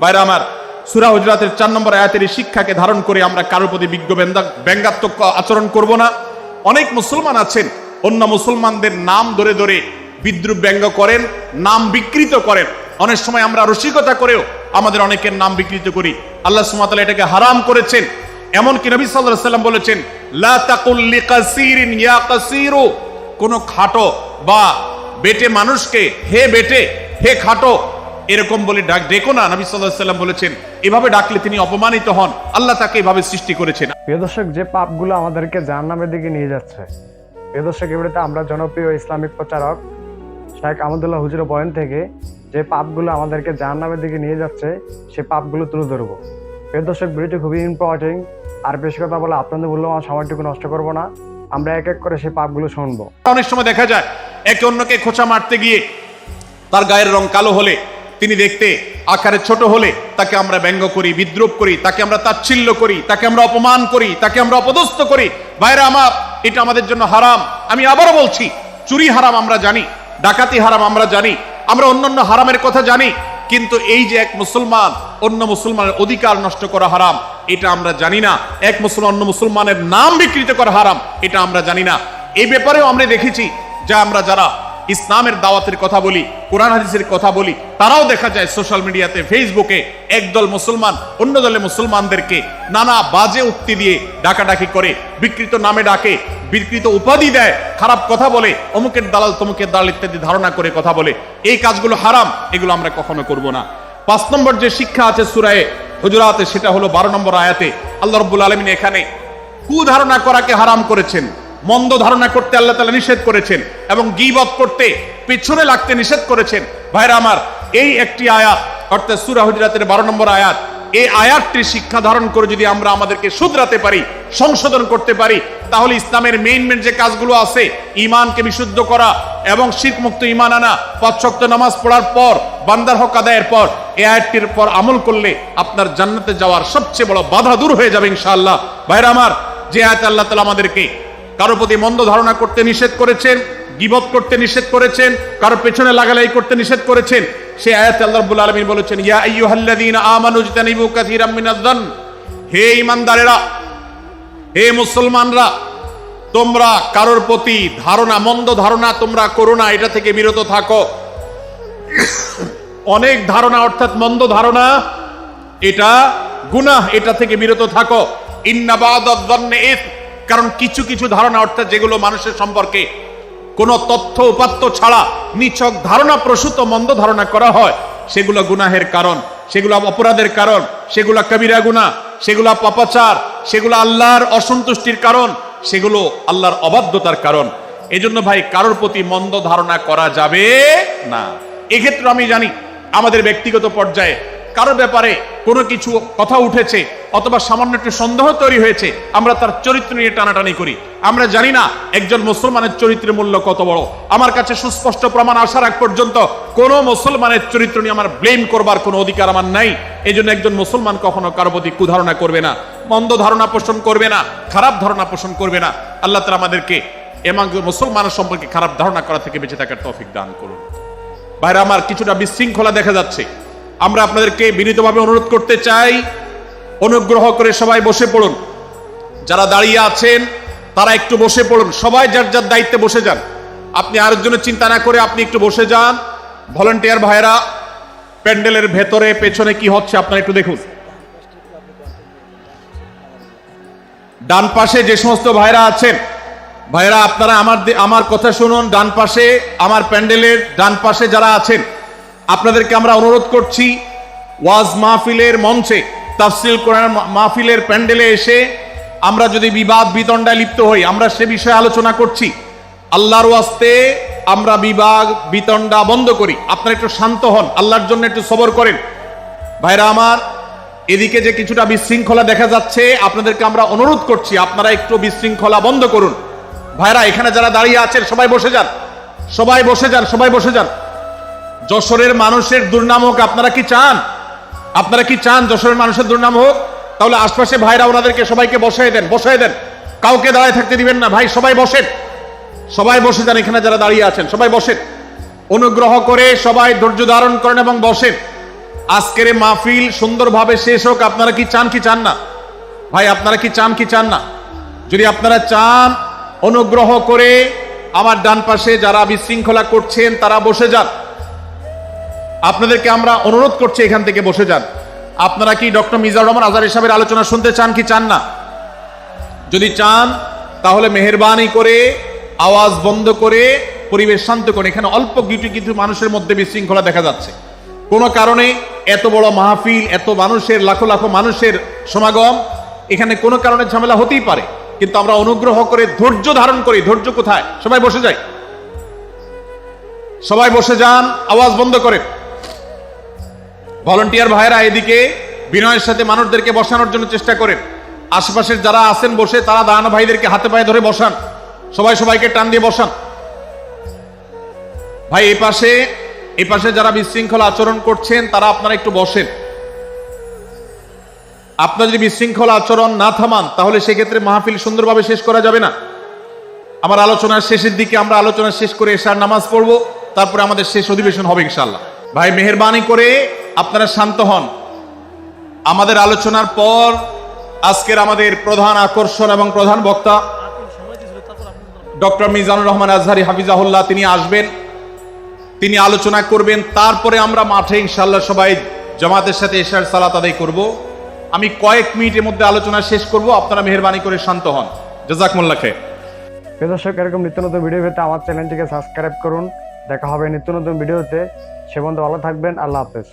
বাইরে আমার, সুরা হুজরাতের চার নম্বর আয়াতের শিক্ষাকে ধারণ করে আমরা কারোর প্রতি বিজ্ঞ ব্যঙ্গাত্মক আচরণ করব না। অনেক মুসলমান আছেন, অন্য মুসলমানদের নাম ধরে ধরে বিদ্রুপ ব্যঙ্গ করেন, নাম বিকৃত করেন। অনেক সময় আমরা রসিকতা করেও আমাদের অনেকের নাম বিকৃত করি। আল্লাহ সুমাতালা এটাকে হারাম করেছেন। এমনকি নবী সাল্লাম বলেছেন, লা ইয়া কোন খাটো বা বেটে মানুষকে হে বেটে, হে খাটো এরকম বলে ডাক ডেকো না নবী সাল্লাল্লাহু আলাইহি সাল্লাম বলেছেন। এভাবে ডাকলে তিনি অপমানিত হন। আল্লাহ তাকে এভাবে সৃষ্টি করেছেন। প্রিয় দর্শক যে পাপগুলো আমাদেরকে জাহান্নামের দিকে নিয়ে যাচ্ছে প্রিয় দর্শক এবারে আমরা জনপ্রিয় ইসলামিক প্রচারক শেখ আহমদুল্লাহ হুজুর পয়েন্ট থেকে যে পাপগুলো আমাদেরকে জাহান্নামের দিকে নিয়ে যাচ্ছে সে পাপগুলো তুলে ধরবো। প্রিয় দর্শক ভিডিওটি খুবই ইম্পর্টেন্ট আর বেশি কথা বলে আপনাদের মূল্যবান সময়টুকু নষ্ট করব না। আমরা এক এক করে সেই পাপগুলো শুনব। অনেক সময় দেখা যায় একে অন্যকে খোঁচা মারতে গিয়ে তার গায়ের রং কালো হলে তিনি দেখতে আকারে ছোট হলে তাকে আমরা ব্যঙ্গ করি, বিদ্রুপ করি, তাকে আমরা তাচ্ছিল্য করি, তাকে আমরা অপমান করি, তাকে আমরা অপদস্থ করি। বাইরে আমার, এটা আমাদের জন্য হারাম। আমি আবারও বলছি, চুরি হারাম আমরা জানি, ডাকাতি হারাম আমরা জানি, আমরা অন্যান্য হারামের কথা জানি, কিন্তু এই যে এক মুসলমান, অন্য মুসলমানের অধিকার নষ্ট করা হারাম, এটা আমরা জানি না। এক মুসলমান, অন্য মুসলমানের নাম বিকৃত করা হারাম, এটা আমরা জানি না। এই ব্যাপারেও আমরা দেখেছি যা আমরা যারা ইসলামের দাওয়াতের কথা বলি, কোরআন হাদিসের কথা বলি, তারাও দেখা যায় সোশ্যাল মিডিয়াতে, ফেসবুকে একদল মুসলমান অন্য দলে মুসলমানদেরকে নানা বাজে উক্তি দিয়ে ডাকাডাকি করে, বিকৃত নামে ডাকে, বিকৃত উপাধি দেয়, খারাপ কথা বলে, অমুকের দালাল তমুকের দালাল ইত্যাদি ধারণা করে কথা বলে, এই কাজগুলো হারাম, এগুলো আমরা কখনো করব না। পাঁচ নম্বর যে শিক্ষা আছে সুরায়ে হুজুরাতে, সেটা হলো বারো নম্বর আয়াতে, আল্লাহ রব্বুল আলমিন এখানে কুধারণা করাকে হারাম করেছেন। মন্দ ধারণা করতে আল্লাহ তালা নিষেধ করেছেন এবং গিবত করতে পেছনে লাগতে নিষেধ করেছেন। ভাইরা আমার, এই একটি আয়াত, অর্থাৎ সুরা হুজরাতের বারো নম্বর আয়াত, এই আয়াতটি শিক্ষা ধারণ করে যদি আমরা আমাদেরকে শুধরাতে পারি, সংশোধন করতে পারি, তাহলে ইসলামের মেইন মেন যে কাজগুলো আছে ইমানকে বিশুদ্ধ করা এবং শীত মুক্ত ইমান আনা, পাঁচশক্ত নামাজ পড়ার পর, বান্দার হক আদায়ের পর, এই আয়াতটির পর আমল করলে আপনার জান্নাতে যাওয়ার সবচেয়ে বড় বাধা দূর হয়ে যাবে ইনশাআল্লাহ। ভাইরা আমার, যে আয়াত আল্লাহ তালা আমাদেরকে কারও প্রতি মন্দ ধারণা করতে নিষেধ করেছেন, গিবত করতে নিষেধ করেছেন, কারও পেছনে লাগালাই করতে নিষেধ করেছেন সে আয়াত আল্লাহ রাব্বুল আলামিন বলেছেন, ইয়া আইয়ুহাল্লাযীনা আমানু ইজতানিবু কাসীরাম মিনাজ-যান হে ইমানদারেরা হে মুসলমানরা, তোমরা কারোর প্রতি ধারণা, মন্দ ধারণা তোমরা করো না, এটা থেকে বিরত থাকো। অনেক ধারণা, অর্থাৎ মন্দ ধারণা, এটা গুনাহ, এটা থেকে বিরত থাকো। ইন্নাবাদ কারণ কিছু কিছু ধারণা, অর্থাৎ যেগুলো মানুষের সম্পর্কে কোনো তথ্য উপাত্ত ছাড়া নিছক ধারণা, প্রসূত মন্দ ধারণা করা হয়, সেগুলো গুনাহের কারণ, সেগুলো অপরাধের কারণ, সেগুলো কবিরা গুনাহ, সেগুলো পাপাচার সেগুলো আল্লাহর অসন্তুষ্টির কারণ, সেগুলো আল্লাহর অবাধ্যতার কারণ। এজন্য ভাই, কারোর প্রতি মন্দ ধারণা করা যাবে না। এক্ষেত্রে আমি জানি, আমাদের ব্যক্তিগত পর্যায়ে কারও ব্যাপারে কোনো কিছু কথা উঠেছে অথবা সামান্য একটু সন্দেহ তৈরি হয়েছে, আমরা তার চরিত্র নিয়ে টানাটানি করি। আমরা জানি না একজন মুসলমানের চরিত্রের মূল্য কত বড়। আমার কাছে সুস্পষ্ট প্রমাণ আসার আগ পর্যন্ত কোনো মুসলমানের চরিত্র নিয়ে আমার ব্লেম করবার কোনো অধিকার আমার নাই। এই জন্য একজন মুসলমান কখনো কারও প্রতি কুধারণা করবে না, মন্দ ধারণা পোষণ করবে না, খারাপ ধারণা পোষণ করবে না। আল্লাহ তালা আমাদেরকে এবং মুসলমানের সম্পর্কে খারাপ ধারণা করা থেকে বেঁচে থাকার তৌফিক দান করুন। বাইরে আমার কিছুটা বিশৃঙ্খলা দেখা যাচ্ছে। আমরা আপনাদেরকে বিনীতভাবে অনুরোধ করতে চাই, অনুগ্রহ করে সবাই বসে পড়ুন। যারা দাঁড়িয়ে আছেন, তারা একটু বসে পড়ুন। সবাই যার যার দায়িত্বে বসে যান। আপনি আরেকজনের চিন্তা না করে আপনি একটু বসে যান। ভলেন্টিয়ার ভাইরা প্যান্ডেলের ভেতরে, পেছনে কি হচ্ছে আপনারা একটু দেখুন। ডান পাশে যে সমস্ত ভাইরা আছেন ভাইরা আপনারা আমার আমার কথা শুনুন। ডান পাশে, আমার প্যান্ডেলের ডান পাশে যারা আছেন আপনাদেরকে আমরা অনুরোধ করছি ওয়াজ মাহফিলের মঞ্চে, তাফসিল কোরআন মাহফিলের প্যান্ডেলে এসে আমরা যদি বিবাদ বিতণ্ডায় লিপ্ত হই, আমরা সে বিষয়ে আলোচনা করছি। আল্লাহর ওয়াস্তে আমরা বিবাদ বিতণ্ডা বন্ধ করি। আপনারা একটু শান্ত হন, আল্লাহর জন্য একটু সবর করেন। ভাইরা আমার, এদিকে যে কিছুটা বিশৃঙ্খলা দেখা যাচ্ছে, আপনাদেরকে আমরা অনুরোধ করছি, আপনারা একটু বিশৃঙ্খলা বন্ধ করুন। ভাইরা, এখানে যারা দাঁড়িয়ে আছেন, সবাই বসে যান। সবাই বসে যান, সবাই বসে যান। যশোরের মানুষের দুর্নাম হোক, আপনারা কি চান? আপনারা কি চান যশোরের মানুষের দুর্নাম হোক? তাহলে আশপাশে ভাইরা ওনাদেরকে সবাইকে বসাই দেন বসাই দেন। কাউকে দাঁড়ায় থাকতে দিবেন না। ভাই, সবাই বসেন। সবাই বসে যান এখানে যারা দাঁড়িয়ে আছেন, সবাই বসেন। অনুগ্রহ করে সবাই ধৈর্য ধারণ করেন এবং বসেন। আজকের মাহফিল সুন্দরভাবে শেষ হোক, আপনারা কি চান কি চান না? ভাই, আপনারা কি চান কি চান না? যদি আপনারা চান, অনুগ্রহ করে আমার ডান পাশে যারা বিশৃঙ্খলা করছেন, তারা বসে যান। আপনাদেরকে আমরা অনুরোধ করছি এখান থেকে বসে যান। আপনারা কি ডক্টর মিজানুর রহমান আজার সাহেবের আলোচনা শুনতে চান কি চান না? যদি চান, তাহলে মেহরবানি করে, আওয়াজ বন্ধ করে, পরিবেশ শান্ত করে, এখানে অল্প কিছু কিছু মানুষের মধ্যে বিশৃঙ্খলা দেখা যাচ্ছে। কোনো কারণে এত বড় মাহফিল, এত মানুষের, লাখো লাখো মানুষের সমাগম, এখানে কোনো কারণে ঝামেলা হতেই পারে। কিন্তু আমরা অনুগ্রহ করে ধৈর্য ধারণ করি। ধৈর্য কোথায়? সবাই বসে যাই। সবাই বসে যান, আওয়াজ বন্ধ করে ভলান্টিয়ার ভাইরা এদিকে বিনয়ের সাথে মানুষদেরকে বসানোর জন্য চেষ্টা করেন। আশেপাশের যারা আছেন বসে, তারা দাঁড়ানো ভাইদেরকে হাতে পায়ে ধরে বসান। সবাই সবাইকে টান দিয়ে বসান। ভাই এই পাশে এই পাশে যারা বিশৃঙ্খলা আচরণ করছেন, তারা আপনারা একটু বসেন। আপনার যদি বিশৃঙ্খলা আচরণ না থামান, তাহলে সেক্ষেত্রে মাহফিল সুন্দরভাবে শেষ করা যাবে না। আমার আলোচনার শেষের দিকে আমরা আলোচনা শেষ করে এসার নামাজ পড়ব, তারপরে আমাদের শেষ অধিবেশন হবে ইনশাল্লাহ ভাই, মেহরবানি করে আপনারা শান্ত হন। আমাদের আলোচনার পর আজকের আমাদের প্রধান আকর্ষণ এবং প্রধান বক্তা ডক্টর মিজানুর রহমান আজহারি হাফিজাহুল্লাহ, তিনি আসবেন। তিনি আলোচনা করবেন। তারপরে আমরা মাঠে ইনশাল্লাহ সবাই জামাতের সাথে এশার সালাত আদায় করব। আমি কয়েক মিনিটের মধ্যে আলোচনা শেষ করব। আপনারা মেহরবানি করে শান্ত হন। জাজাকমুল্লাহ খেয়ে প্রিয় দর্শক, এরকম নিত্য নতুন ভিডিও পেতে আমার চ্যানেলটিকে সাবস্ক্রাইব করুন। দেখা হবে নিত্য নতুন ভিডিওতে সে বন্ধু ভালো থাকবেন। আল্লাহ হাফেজ।